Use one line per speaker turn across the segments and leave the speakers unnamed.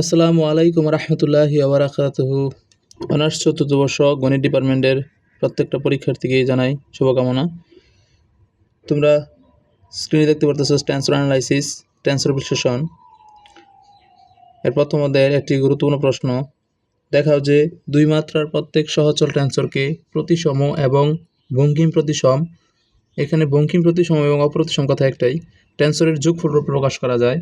আসসালামু আলাইকুম রহমতুল্লাহি আবরাকাতহু অনার্স চতুর্থ বর্ষ গণিত ডিপার্টমেন্টের প্রত্যেকটা পরীক্ষার্থীকে জানাই শুভকামনা। তোমরা স্ক্রিনে দেখতে পারতেছো ট্যান্সর অ্যানালাইসিস ট্যান্সর বিশ্লেষণ। এর প্রথম অধ্যায়ের একটি গুরুত্বপূর্ণ প্রশ্ন, দেখাও যে দুই মাত্রার প্রত্যেক সহচল ট্যান্সরকে প্রতিসম এবং ভঙ্গিম প্রতিসম, এখানে বঙ্কিম প্রতিসম এবং অপ্রতিসম কথা একটাই ট্যান্সরের যোগফল প্রকাশ করা যায়।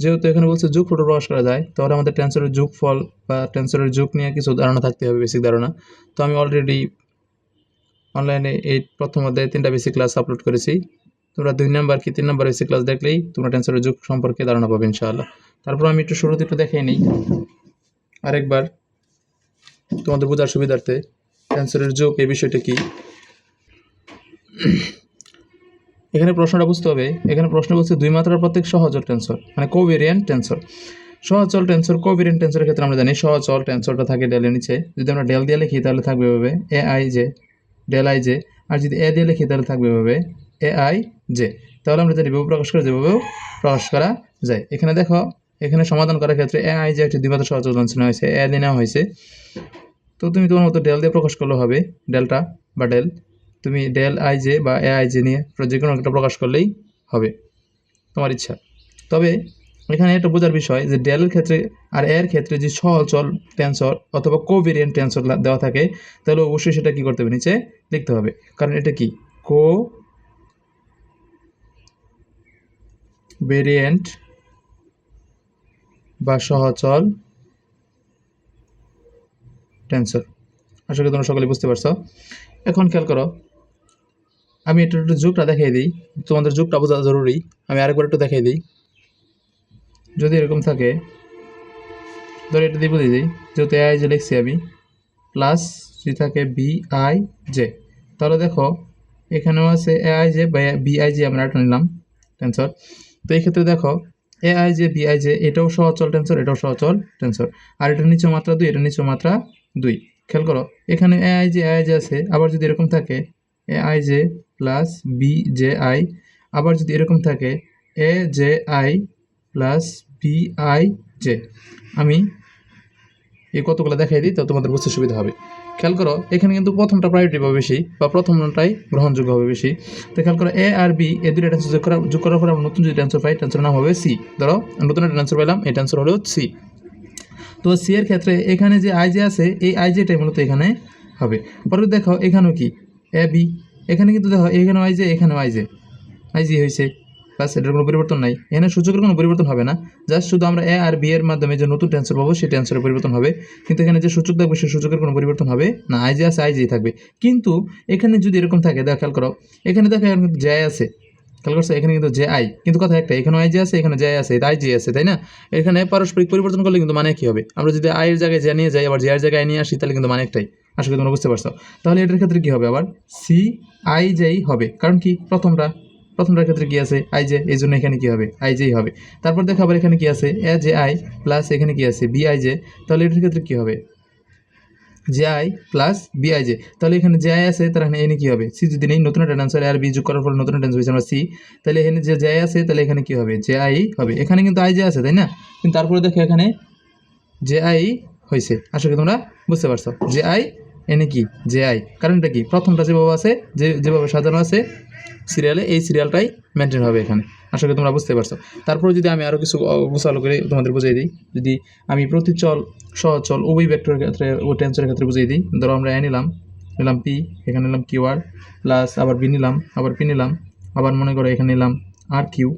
যেহেতু এখানে বলছে যোগ ফটো প্রকাশ করা যায়, তাহলে আমাদের টেন্সরের যোগ ফল বা টেন্সরের যোগ নিয়ে কিছু ধারণা থাকতে হবে বেসিক ধারণা। তো আমি অলরেডি অনলাইনে এই প্রথম অধ্যায়ে তিনটা বেসিক ক্লাস আপলোড করেছি। তোমরা দুই নাম্বার কি তিন নাম্বার বেসিক ক্লাস দেখলেই তোমরা টেন্সরের যুগ সম্পর্কে ধারণা পাবে ইনশাআল্লাহ। তারপর আমি একটু শুরুতে একটু দেখিয়ে নিই। আরেকবার তোমাদের বোঝার সুবিধার্থে টেন্সরের যোগ এই বিষয়টা কি? এখানে প্রশ্নটা বুঝতে হবে। এখানে প্রশ্ন বলছে দুই মাত্রার প্রত্যেক সহজল টেন্সর মানে কোভেরিয়েন্ট টেন্সর সহচল টেন্সর কোভেরিয়েন্ট টেন্সরের ক্ষেত্রে আমরা জানি সহচল টেন্সরটা থাকে ডেলের নিচে। যদি আমরা ডেল দিয়ে লিখি, তাহলে থাকবে এভাবে A I J del I J আর যদি এ দিয়ে লিখি, তাহলে থাকবে এভাবে এ আই জে তাহলে আমরা যেভাবে প্রকাশ করে, যেভাবেও প্রকাশ করা যায়। এখানে দেখো, এখানে সমাধান করার ক্ষেত্রে এ আই যে একটি দ্বিমাত্রা সহচল টেন্সর হয়েছে। এ দিয়ে নেওয়া হয়েছে। তো তুমি তোমার মতো ডেল দিয়ে প্রকাশ করলে হবে ডেলটা বা ডেল তুমি ডেল আই জে বা এ আই নিয়ে যে কোনো একটা প্রকাশ করলেই হবে, তোমার ইচ্ছা। তবে এখানে একটা বোঝার বিষয় যে ডেলের ক্ষেত্রে আর এর ক্ষেত্রে যে সহচল টেন্সর অথবা কোভেরিয়েন্ট টেন্সর দেওয়া থাকে, তাহলে অবশ্যই সেটা কি করতে হবে? নিচে লিখতে হবে। কারণ এটা কি? কো ভেরিয়েন্ট বা সহচল টেন্সর আশা করি তোমরা সকলে বুঝতে পারছ। এখন খেয়াল করো আমি একটু একটু যুগটা দেখিয়ে দিই। তোমাদের যুগটা বোঝা জরুরি। আমি আরেকবার একটু দেখিয়ে দিই। যদি এরকম থাকে, ধরো এটা দিয়ে বুঝিয়ে দিই। যেহেতু এ আই জে লিখছি আমি প্লাস যদি থাকে বি আই জে তাহলে দেখো, এখানেও আছে এ আই জে বা আই জে আমরা একটা নিলাম টেন্সর তো এই ক্ষেত্রে দেখো A I J B I J এটাও সহচল টেন্সর এটাও সহচল টেন্সর আর এটা নিচে মাত্রা দুই, এটা নিচে মাত্রা দুই। খেয়াল করো, এখানে A I J A I J আছে। আবার যদি এরকম থাকে A I J plus B J I আবার যদি এরকম থাকে A J I plus B I J আমি এই কতগুলো দেখাই দিই, তো তোমাদের বুঝতে সুবিধা হবে। খেয়াল করো, এখানে কিন্তু প্রথমটা প্রায়োরিটি পাবে বেশি, বা প্রথমটাই গ্রহণযোগ্য হবে বেশি। তো খেয়াল করো এ আর বি এ দুটো টেন্সর যোগ করা, যোগ করার পরে আমরা নতুন যদি টেন্সর পাই টেন্সর নাম হবে সি ধরো নতুন একটা টেন্সর পাইলাম, এই টেন্সর হলো সি তো সি এর ক্ষেত্রে এখানে যে আই জে আছে, এই আই জেটাই মূলত এখানে হবে। পরে দেখো, এখানেও কি? এ বি এখানে কিন্তু দেখো এখানেও আই জে এখানেও আই জে আই জি হয়েছে বাস এটার কোনো পরিবর্তন নাই। এখানে সূচকের কোনো পরিবর্তন হবে না। জাস্ট শুধু আমরা এ আর বি এর মাধ্যমে যে নতুন টেন্সর পাবো, সেই টেন্সরের পরিবর্তন হবে। কিন্তু এখানে যে সূচক থাকবে, সেই সূচকের কোনো পরিবর্তন হবে না। আই জে আছে আই জি থাকবে। কিন্তু এখানে যদি এরকম থাকে, দেখো, খেয়াল করো। এখানে দেখো, এখানে কিন্তু জে আছে। খেয়াল করছ? এখানে কিন্তু জে আই কিন্তু কথা একটা এখানে আই জে আছে এখানে জে আছে আই জি আছে, তাই না? এখানে পারস্পরিক পরিবর্তন করলে কিন্তু মানে কি হবে? আমরা যদি আয়ের জায়গায় জে নিয়ে যাই, আবার জে এর জায়গায় নিয়ে আসি, তাহলে কিন্তু মানে একটাই। আশা করি তোমরা বুঝতে পারছ। তাহলে এটার ক্ষেত্রে কি হবে আবার? সি আই জেই হবে। কারণ কি? প্রথমটা। প্রথমটার ক্ষেত্রে কি আছে? আই জে এই জন্য এখানে কি হবে? আই জেই হবে। তারপর দেখো আবার এখানে কি আছে? এ জে আই প্লাস এখানে কি আছে? বি আই জে তাহলে এটার ক্ষেত্রে কি হবে? J I plus B I J তাহলে এখানে জে আই আছে তাহলে এখানে এনে কি হবে? সি যদি নেই, নতুন একটা আনসার আর বি যোগ করার পর নতুন একটা হয়েছে, আমরা সি তাহলে এখানে যে জে আছে, তাহলে এখানে কি হবে? জে আই হবে। এখানে কিন্তু আই জে আছে, তাই না? কিন্তু তারপরে দেখো এখানে জে আই হয়েছে। আশা করি তোমরা বুঝতে পারছ। জে আই এনে কি? জে আই কারণটা কি? প্রথমটা যেভাবে আছে, যে যেভাবে সাজানো আছে সিরিয়ালে এই সিরিয়ালটাই মেনটেন হবে এখানে। করি তোমরা বুঝতে পারছ। তারপরে যদি আমি আরও কিছু গোছালো করে তোমাদের বুঝিয়ে দিই, যদি আমি প্রতিচল সহচল উভয় ভেক্টরের ক্ষেত্রে ও টেন্সরের ক্ষেত্রে বুঝিয়ে দিই, ধরো আমরা এ নিলাম নিলাম পি এখানে নিলাম কিউ আর প্লাস আবার বি নিলাম, আবার পি নিলাম, আবার মনে করো এখানে নিলাম আর কিউ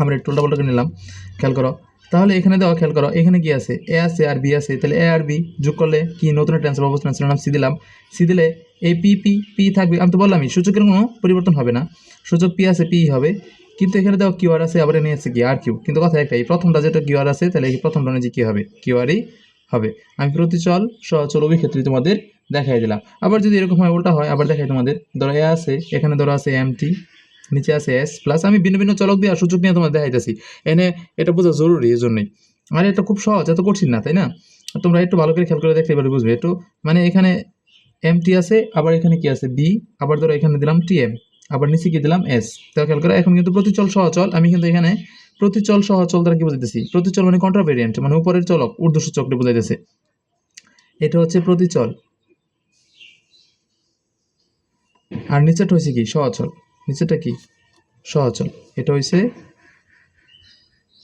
আমরা একটু উল্টাপাল্টা নিলাম। খেয়াল করো তাহলে এখানে দেওয়া খেয়াল করো, এখানে কি আছে? এ আছে আর বি আছে, তাহলে এ আর বি যোগ করলে কি? নতুন ট্রান্সফার অবস্থা টেন্সরের নাম সি দিলাম। সি দিলে এ পি পি পি থাকবে, আমি তো বললামই, সূচকের কোনো পরিবর্তন হবে না। সূচক পি আছে পি হবে। কিন্তু এখানে দেখো কিউ আর আছে, আবার এনে আছে কি? আর কিউ কিন্তু কথা একটাই প্রথমটা যেটা কিউ আর আছে, তাহলে এই প্রথমটা অনুযায়ী কী হবে? কিউ আরই হবে। আমি প্রতিচল উভয় ক্ষেত্রে তোমাদের দেখাই দিলাম। আবার যদি এরকম হয়, উল্টা হয়, আবার দেখাই তোমাদের। ধরো এ আছে, এখানে ধরো আছে এম টি নিচে আছে এস প্লাস আমি ভিন্ন ভিন্ন চলক দিয়ে সূচক নিয়ে তোমাদের দেখাইতেছি। এনে এটা বোঝা জরুরি এই জন্যই আর, এটা খুব সহজ, এত কঠিন না, তাই না? তোমরা একটু ভালো করে খেয়াল করে দেখলে এবারে বুঝবে। একটু মানে এখানে এম টি আছে, আবার এখানে কি আছে? বি আবার ধরো এখানে দিলাম টি এম আবার নিচে কি দিলাম এস তো খেয়াল করে, এখন কিন্তু প্রতিচল সহচল আমি কিন্তু এখানে প্রতিচল সহচল দ্বারা কি বোঝাইতেছি? প্রতিচল মানে কন্ট্রাভেরিয়েন্ট মানে উপরের চলক, ঊর্ধ্বসূচকটা বোঝাইতেছে। এটা হচ্ছে প্রতিচল। আর নিচেটা হয়েছে কি? সহচল নিচেটা কি? সহচল। এটা হয়েছে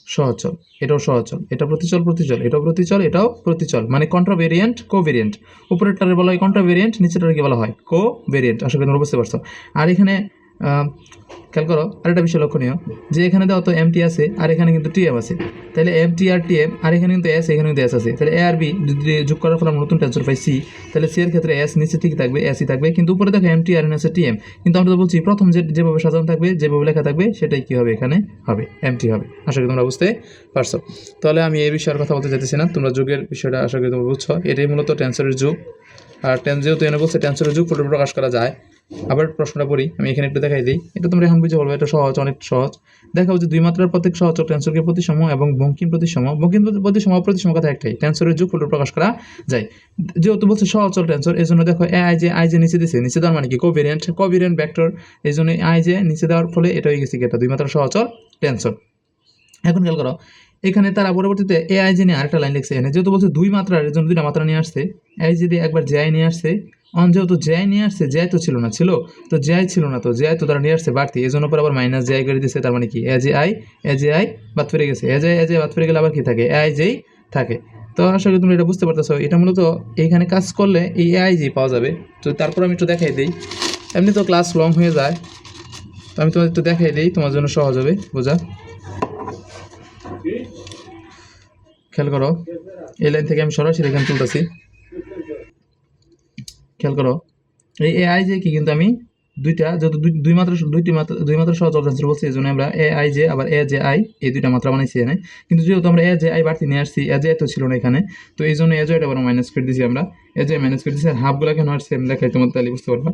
সহচল। এটাও সহচল। এটা প্রতিচল প্রতিচল। এটাও প্রতিচল এটাও প্রতিচল। মানে কন্ট্রাভেরিয়েন্ট কোভেরিয়েন্ট উপরেরটারে বলা হয় কন্ট্রাভেরিয়েন্ট নিচেরটারে কি বলা হয় কো ভেরিয়েন্ট আশা করি বুঝতে পারছ। আর এখানে খেয়াল করো, আরেকটা বিষয় লক্ষণীয়, যে এখানে দেওয়া তো এম টি আছে, আর এখানে কিন্তু টি এম আছে। তাহলে এম টি আর টি এম আর এখানে কিন্তু এস এখানে কিন্তু এস আছে। তাহলে এ আর বি যদি যোগ করার ফলে আমরা নতুন টেন্সর পাই সি তাহলে সি এর ক্ষেত্রে এস নিচে ঠিক থাকবে এসই থাকবে। কিন্তু উপরে দেখো এম টি আর এন আছে টি এম কিন্তু আমরা তো বলছি প্রথম যে, যেভাবে সাজানো থাকবে, যেভাবে লেখা থাকবে, সেটাই কি হবে এখানে? হবে এম টি হবে। আশা করি তোমরা বুঝতে পারছ। তাহলে আমি এই বিষয়ের কথা বলতে চাইতেছি না। তোমরা যুগের বিষয়টা আশা করি তোমরা বুঝছ। এটাই মূলত টেন্সরের যুগ। আর টেন্স যেহেতু এনে বলছে টেন্সরের যুগ ফটো প্রকাশ করা যায়। আবার প্রশ্নটা পড়ি, আমি এখানে একটু দেখাই দিই। এটা তোমরা এখন বুঝে বলব, এটা সহজ, অনেক সহজ। দেখাও যে দুই মাত্রার প্রত্যেক সহজ টেন্সরকে প্রতিসম এবং বঙ্কিম প্রতিসম। বঙ্কিম প্রতিসম প্রতিসম কথা একটাই, টেন্সরের যুগ ফটো প্রকাশ করা যায়। যেহেতু বলছে সহচল টেন্সর এই জন্য দেখো এ আই যে আই যে নিচে দিছে। নিচে দেওয়ার মানে কি? কোভেরিয়েন্ট কোভেরিয়েন্ট ভেক্টর এই জন্য আই যে নিচে দেওয়ার ফলে এটা হয়ে গেছে কি? এটা দুই মাত্রার সহচল টেন্সর। এখন খেয়াল করো, এখানে তারা পরবর্তীতে এ আই যে নিয়ে আরেকটা লাইন লিখছে। এখানে যেহেতু বলছে দুই মাত্রার এর জন্য দুইটা মাত্রা নিয়ে আসছে। আই যদি একবার জেআই নিয়ে আসছে। অন যেহেতু জেআই নিয়ে আসছে জেআই তো ছিল না, ছিল? তো জেআই ছিল না তো জেআই তো তারা নিয়ে আসছে, বাড়তি। এই জন্য পর আবার মাইনাস জেআই করে দিচ্ছে তার মানে কি? A J I A J I বাদ ফিরে গেছে। এ জে এ জে বাদ ফিরে গেলে আবার কি থাকে? এ আই জেই থাকে। তো আশা করি তুমি এটা বুঝতে পারতেছো। এটা মূলত এইখানে কাজ করলে এই এ আই জি পাওয়া যাবে। তো তারপর আমি একটু দেখাই দিই। এমনি তো ক্লাস লং হয়ে যায়। তো আমি তোমাদের একটু দেখাই দিই, তোমার জন্য সহজ হবে, বোঝা? খেয়াল করো। এই লাইন থেকে আমি সরাসরি এখানে তুলতেছি। খেয়াল করো, এই এ আই জে কি কিন্তু আমি দুইটা যেহেতু দুই মাত্রা দুইটি মাত্রা, দুই মাত্রা সহজ অর্থাৎ বলছি, এই জন্য আমরা এ আই জে আবার এ জে আই এই দুইটা মাত্রা বানাইছি এখানে। কিন্তু যেহেতু আমরা এ জে আই বাড়তি নিয়ে আসছি এ জে তো ছিল না এখানে, তো এই জন্য এ জে এটা আবার মাইনাস করে দিয়েছি আমরা। এ জে মাইনাস করে দিয়েছি আর হাফগুলো কেন আর সেম দেখাই তোমার তাহলে, বুঝতে পারবা?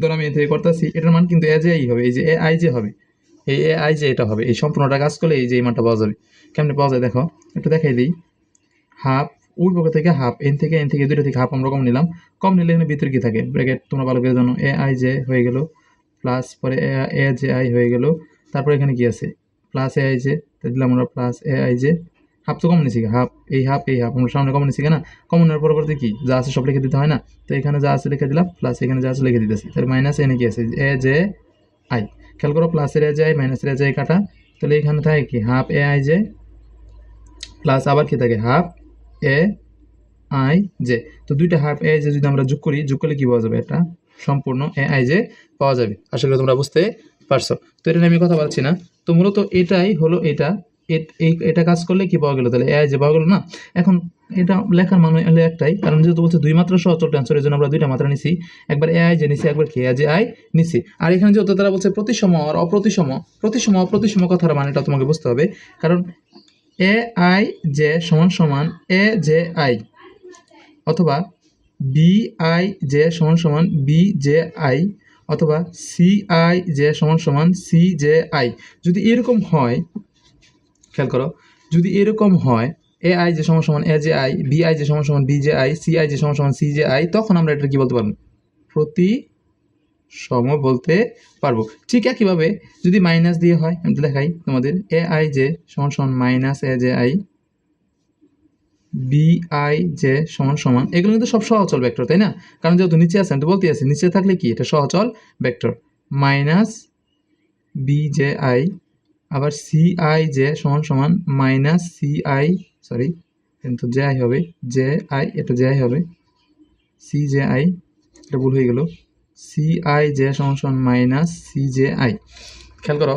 ধরো আমি এ থেকে করতেছি, এটার মান কিন্তু এ জে আই হবে, এই যে এ আই জে হবে, এই এ আই জে এটা হবে, এই সম্পূর্ণটা কাজ করলে এই যে এই মানটা পাওয়া যাবে। কেমনে পাওয়া যায় দেখো, একটু দেখাই দিই। হাফ ওই পক্ষ থেকে হাফ এন থেকে এন থেকে দুইটা থেকে হাফ আমরা কম নিলাম। কম নিলে এখানে ভিতরে কি থাকে? ব্র্যাকেট তোমরা ভালো করে জানো। এ আই জে হয়ে গেল প্লাস পরে এ এ জে আই হয়ে গেল। তারপরে এখানে কি আছে? প্লাস এ আই জে দিলাম আমরা plus A I J half তো কমন নিছি হাফ এই হাফ এই হাফ আমরা সামনে কমন নিছি না? কমনের পরবর্তী কি? যা আছে সব লিখে দিতে হয় না? তো এখানে যা আছে লিখে দিলাম প্লাস এখানে যা আছে লিখে দিতেছি। তাহলে মাইনাস এনে কি আছে? এ জে আই খেয়াল করো প্লাসের এ জে আই মাইনাসের এ জে আই কাটা। তাহলে এখানে থাকে কি? Half A I J plus আবার কি থাকে? হাফ এ আই জে তো দুইটা হাফ এ জে যদি আমরা যোগ করি, যোগ করলে কি পাওয়া যাবে এটা? সম্পূর্ণ এ আই জে পাওয়া যাবে। আশা করি তোমরা বুঝতে পারছ। তো এটা আমি কথা বলছি না। তো মূলত এটাই হলো এটা। এটা কাজ করলে কি পাওয়া গেল? তাহলে এ আই জে পাওয়া গেল না? এখন এটা লেখার মানে হলো একটাই। কারণ যেহেতু বলছে দুই মাত্রা সহচল ট্রান্সফার এর জন্য আমরা দুইটা মাত্রা নিছি। একবার এ আই জে নিছি, একবার কে জে আই নিছি। আর এখানে যেহেতু তারা বলছে প্রতিসম আর অপ্রতিসম, প্রতিসম, অপ্রতিসম কথার মানেটা তোমাকে বুঝতে হবে। কারণ এ আই জে সমান সমান এ জে আই অথবা বি আই জে সমান সমান বি জে আই অথবা সি আই জে সমান সমান সি জে আই যদি এরকম হয়, খেয়াল করো, যদি এরকম হয় এ আই যে সমান সমান A J I B I যে সমান সমান B J I C I যে সমান সমান সি জে আই তখন আমরা এটা কি বলতে পারব? প্রতি সম বলতে পারব। ঠিক একইভাবে যদি মাইনাস দিয়ে হয়, আমি তো দেখাই তোমাদের এ আই জে সমান সমান minus A J I B I J সমান সমান, এগুলো কিন্তু সব সহচল ভেক্টর তাই না? কারণ যেহেতু নিচে আছে, আমি তো বলতে আছি, নিচে থাকলে কি? এটা সহচল vector minus B J I আবার সি আই জে সমান সমান মাইনাস সি আই সরি কিন্তু জে আই হবে জে আই এটা জে আই হবে সি জে আই এটা ভুল হয়ে গেল। সি আই জে সমান মাইনাস সি জে আই খেয়াল করো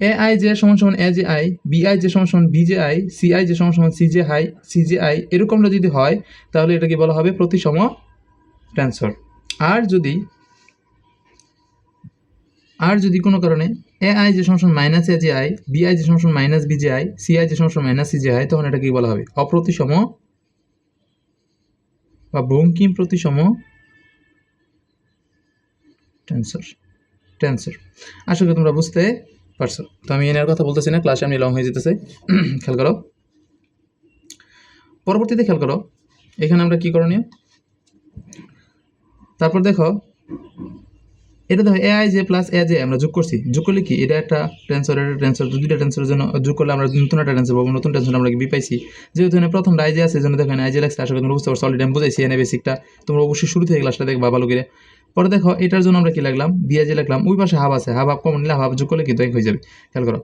এ আই জে সমান সমান A J I B I যে সমান সমান B J I C I যে সমান সমান C J I C J I এরকমটা যদি হয়, তাহলে এটাকে বলা হবে প্রতিসম ট্রান্সফার আর যদি আর যদি কোনো কারণে এ আই যে সমান minus A J I B I যে সমান minus B J I C I যে সমান মাইনাস সি জে আই তখন এটাকে বলা হবে। অপ্রতিসম বা বঙ্কিম প্রতিসম ট্রান্সফার আশা করি তোমরা বুঝতে পারছ। তো আমি এনার কথা বলতেছি না ক্লাসে আমি লং হয়ে যেতেছে। খেয়াল করো। পরবর্তীতে খেয়াল করো, এখানে আমরা কি করণীয়? তারপর দেখো, এটা দেখো A I J plus A J আমরা যোগ করছি। যোগ করলে কি? এটা একটা টেন্সর এটা টেন্সর দুইটা টেন্সরের জন্য যোগ করলে আমরা নতুন একটা টেন্সর পাবো, নতুন টেন্সর আমরা বি পাইছি। যেহেতু এখানে প্রথম আইজে আছে, এই জন্য দেখেন আইজে লাগছে, আশা করি তোমরা বুঝতে পারছ অলরেডি আমি বুঝাইছি এনে বেসিকটা তোমরা অবশ্যই শুরু থেকে ক্লাসটা দেখবা ভালো করে। পরে দেখো, এটার জন্য আমরা কি লাগলাম? বিআইজে লাগলাম, ওই পাশে হাব আছে হাব হাব কমন নিলে হাব যোগ করলে কিন্তু এক হয়ে যাবে। খেয়াল করো।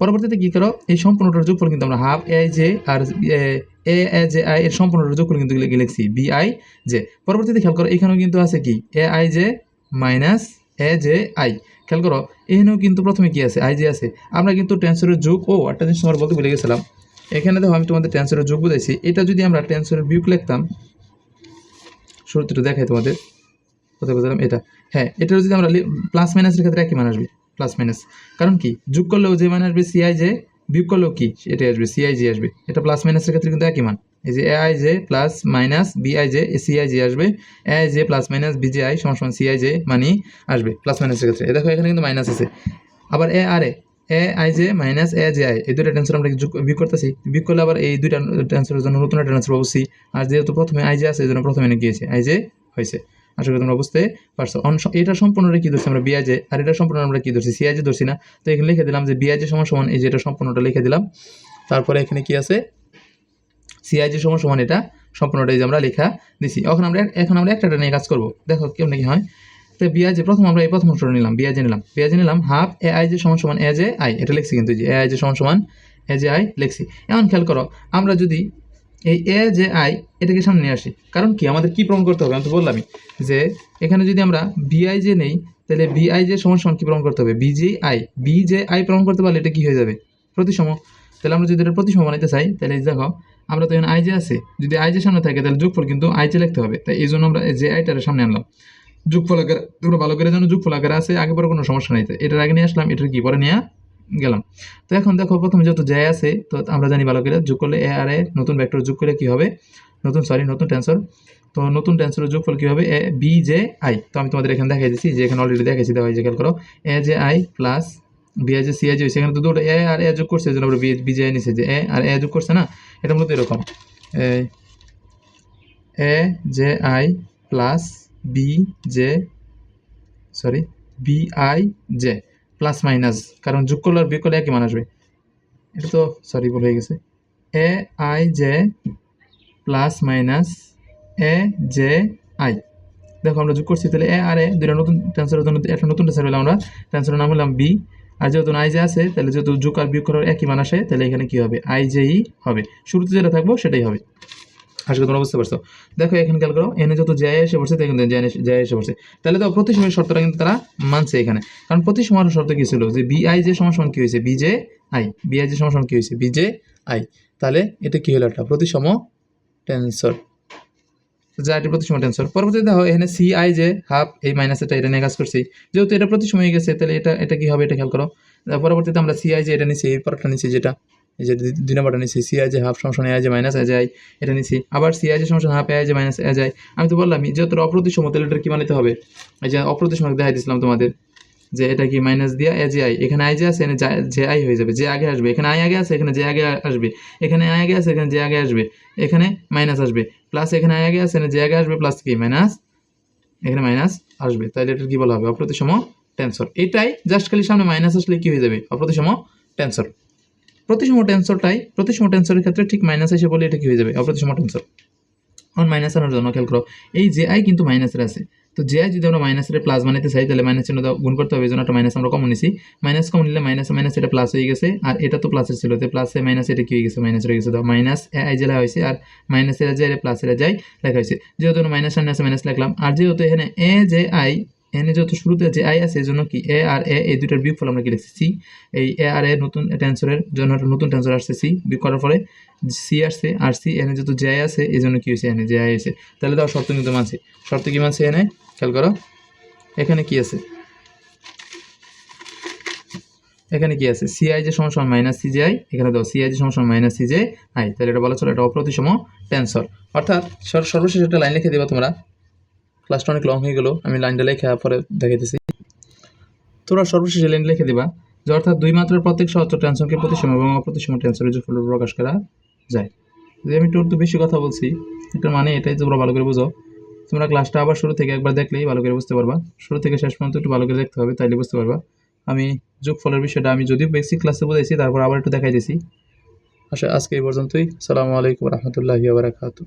পরবর্তীতে কি করো? এই সম্পূর্ণটার যোগফল কিন্তু আমরা হাফ এ জে আর এ এ জে আই এর সম্পূর্ণটার যোগফল কিন্তু লিখে লিখছি, বি আই জে। পরবর্তীতে খেয়াল করো, এখানেও কিন্তু আছে কি? A I J minus A J I. খেয়াল করো, এখানেও কিন্তু প্রথমে কি আছে? আই জে আছে। আমরা কিন্তু টেন্সরের যোগ, ও, একটা জিনিস তোমার বলতে ভুলে গেছিলাম। এখানে দেখো, আমি তোমাদের টেন্সরের যোগ বুঝাইছি। এটা যদি আমরা টেন্সরের বিয়োগ লিখতাম, শুরুতে দেখাই তোমাদের। কোথায় বুঝলাম এটা। হ্যাঁ এটা যদি আমরা প্লাস মাইনাসের ক্ষেত্রে একই মান আসবে প্লাস মাইনাস কারণ কি? যোগ করলেও যে মান আসবে সিআই জে বিয়োগ করলেও কি? এটাই আসবে সিআই জি আসবে। এটা প্লাস মাইনাসের ক্ষেত্রে কিন্তু একই মান। এই যে A I J plus minus B I J C I G আসবে। A I J plus minus B J I সমান সমান সিআই জে মানি আসবে প্লাস মাইনাসের ক্ষেত্রে। এ দেখো, এখানে কিন্তু মাইনাস আছে। আবার A R A A I J minus A J I এই দুইটা টেন্সর আমরা যোগ বিয়োগ করতেছি। বিয়োগ করলে আবার এই দুইটা টেন্সরের জন্য নতুন একটা টেন্সর আর যেহেতু প্রথমে আই জে আছে, এই জন্য প্রথমে গিয়েছে আই জে হয়েছে। আশা করি তোমরা বুঝতে পারছ। এটা সম্পূর্ণটা কি ধরছি আমরা? বিআজে আর এটা সম্পূর্ণ আমরা কি ধরছি? সিআইজে ধরছি না? তো এখানে লিখে দিলাম যে বিআইজে সমান সমান এই যে এটা সম্পূর্ণটা লিখে দিলাম। তারপরে এখানে কি আছে? সিআইজে সমান সমান এটা সম্পূর্ণটাই যে আমরা লেখা দিছি। এখন আমরা এখন আমরা একটা নিয়ে কাজ করব। দেখো কেমন কি হয়? তো বিআইজে প্রথম আমরা এই প্রথম অংশটা নিলাম বিআইজে নিলাম। বিআইজে নিলাম হাফ এ আই যে সমান সমান এ জে আই এটা লিখছি কিন্তু যে এ আই যে সমান সমান এ জে আই লিখছি। এখন খেয়াল করো, আমরা যদি এই এ যে আই এটাকে সামনে নিয়ে আসি। কারণ কি? আমাদের কি প্রমাণ করতে হবে? আমি তো বললামই যে এখানে যদি আমরা বিআই যে নেই, তাহলে বিআই যে সমান সমান কি প্রমাণ করতে হবে? বিজে আই বি যে আই প্রমাণ করতে পারলে এটা কি হয়ে যাবে? প্রতিসম। তাহলে আমরা যদি এটা প্রতিসম বানাইতে চাই, তাহলে দেখো, আমরা তো এখানে আই যে আছে, যদি আই যে সামনে থাকে, তাহলে যোগফল কিন্তু আই যে লিখতে হবে। তাই এই জন্য আমরা যে আইটার সামনে আনলাম। যোগফল আকার, তোমরা ভালো করে জানো, যোগফল আকারে আছে, আগে পরে কোনো সমস্যা নেই। এটার আগে নিয়ে আসলাম, এটার কি? পরে নিয়ে গেলাম। তো এখন দেখো প্রথমে যত জে আছে, তো আমরা জানি ভালো করে যোগ করলে এ আর এ নতুন ভেক্টর যোগ করলে কী হবে? নতুন সরি নতুন টেন্সর তো নতুন টেন্সরের যোগফল কী হবে? এ বি জে আই তো আমি তোমাদের এখানে দেখাই দিচ্ছি যে এখানে অলরেডি দেখাইছি, দেওয়া যে খেয়াল করো। A J I plus B I J C I J সেখানে তো দুটো এ আর এ যোগ করছে এই জন্য আমরা বি বি জে আই নিছে, যে এ আর এ যোগ করছে না? এটা মূলত এরকম। A J I plus B J sorry B I J plus minus কারণ যোগ করলে আর বিয়োগ করলে একই মান আসবে। এটা তো সরি ভুল হয়ে গেছে। A I J plus minus A J I দেখো, আমরা যোগ করছি, তাহলে এ আর এ দুইটা নতুন ট্রান্সফারের জন্য একটা নতুন ট্রান্সফার পেলাম আমরা। ট্রান্সফারের নাম হলাম বি আর যেহেতু আই জে আছে, তাহলে যেহেতু যোগ আর বিয়োগ করার একই মান আসে, তাহলে এখানে কী হবে? আই জেই হবে। শুরুতে যেটা থাকব, সেটাই হবে। আশা করি তোমরা বুঝতে পারছ? দেখো, এখানে খেয়াল করো এনে যত জয় এসে পড়ছে দেখুন জয় জয় এসে পড়ছে। তাহলে তো প্রতি সময়ের শর্তটা কিন্তু তারা মানছে এখানে। কারণ প্রতি সময়ের শর্ত কি ছিল? যে বি আই যে সমান কি হয়েছে? বিজে আই। বি আই যে সমান কি হয়েছে? বিজে আই। তাহলে এটা কি হলো একটা? প্রতিসম টেন্সর যা, এটি প্রতিসম টেন্সর পরবর্তীতে দেখো, এখানে সি আই যে হাফ এই মাইনাস এটা এটা নিয়ে কাজ করছি। যেহেতু এটা প্রতিসম হয়ে গেছে, তাহলে এটা এটা কি হবে? এটা খেয়াল করো। পরবর্তীতে আমরা সি আই যে এটা নিচ্ছি এই পরটা নিচ্ছি যেটা। এই যে দুই- নম্বরটা নিচ্ছি সি আই যে হাফ সমস্যা এ আই যে মাইনাস এ আই এটা নিচ্ছি আবার সি আই যে সমস্যা হাফ এ আই যে মাইনাস এ যায় আমি তো বললাম যেহেতু অপ্রতি অপ্রতিসম তাহলে এটা কি মানিতে হবে? এই যে অপ্রতি অপ্রতিসম দেখাই দিয়েছিলাম তোমাদের, যে এটা কি মাইনাস দিয়া এ যে আই এখানে আই যে আছে, এখানে যা- আই হয়ে যাবে, যে আগে আসবে, এখানে আই আগে আছে, এখানে যে আগে আসবে, এখানে আই আগে আছে, এখানে যে আগে আসবে, এখানে মাইনাস আসবে প্লাস এখানে আই আগে আছে, এখানে যে আগে আসবে প্লাস কি? মাইনাস এখানে মাইনাস আসবে। তাহলে এটা কি বলা হবে? অপ্রতিসম টেন্সর এটাই জাস্ট খালি সামনে মাইনাস আসলে কি হয়ে যাবে? অপ্রতিসম টেন্সর প্রতিসম টেন্সরটাই প্রতিসম টেন্সরের ক্ষেত্রে ঠিক মাইনাস এসে বলে এটা কি হয়ে যাবে? অপ্রতিসম টেন্সর এখন মাইনাস আনার জন্য খেয়াল করো, এই যে আই কিন্তু মাইনাসের আছে। তো যে আই যদি আমরা মাইনাসের প্লাস বানাতে চাই, তাহলে মাইনাস চিহ্ন গুণ করতে হবে, এই একটা মাইনাস আমরা কমন নিছি। মাইনাস কমন নিলে মাইনাস মাইনাস এটা প্লাস হয়ে গেছে, আর এটা তো প্লাসের ছিল। তো প্লাসে মাইনাস এটা কি হয়ে গেছে? মাইনাস হয়ে গেছে। দাও মাইনাস আই জেলা হয়েছে, আর মাইনাস এরা যায় প্লাস এরা যায় লেখা হয়েছে। যেহেতু মাইনাস মাইনাস লিখলাম। আর যেহেতু এখানে এ যে আই এনে যেহেতু শুরুতে যে আই আছে এই জন্য কি এ আর এ, এই দুইটার বিয়োগফল আমরা কি লিখছি সি এই এ আর এ নতুন টেন্সরের জন্য একটা নতুন টেন্সর আসছে, সি বিয়োগ করার ফলে সি আসছে, আর সি এনে যেহেতু যে আই আছে এই জন্য কি হয়েছে? এনে যে আই আছে তাহলে দাও শর্ত কিন্তু মানছে। শর্ত কি মানছে এনে? খেয়াল করো। এখানে কি আছে? এখানে কি আছে? সিআই যে সমান সমান মাইনাস সিজিআই এখানে দাও সিআই যে সমান সমান মাইনাস সিজে আই। তাহলে এটা বলা চলো, এটা অপ্রতিসম টেন্সর অর্থাৎ সর- সর্বশেষ একটা লাইন লিখে দেবা তোমরা। ক্লাসটা অনেক লং হয়ে গেল, আমি লাইনটা লেখা পরে দেখাইতেছি। তোমরা সর্বশেষ লাইন লিখে দিবা, যে অর্থাৎ দুই মাত্রার প্রত্যেক সহজ টেনশনকে প্রতিসম এবং অপ্রতিসম টেনশনের যোগফল প্রকাশ করা যায়। যদি আমি একটু বেশি কথা বলছি, এটার মানে এটাই তোমরা ভালো করে বুঝো। তোমরা ক্লাসটা আবার শুরু থেকে একবার দেখলেই ভালো করে বুঝতে পারবা। শুরু থেকে শেষ পর্যন্ত একটু ভালো করে দেখতে হবে, তাইলে বুঝতে পারবা। আমি যোগফলের বিষয়টা আমি যদিও বেসিক ক্লাসে বুঝাইছি, তারপর আবার একটু দেখাই দিছি আচ্ছা আজকে এই পর্যন্তই। সালামু আলাইকুম রহমতুল্লাহি বারাকাতু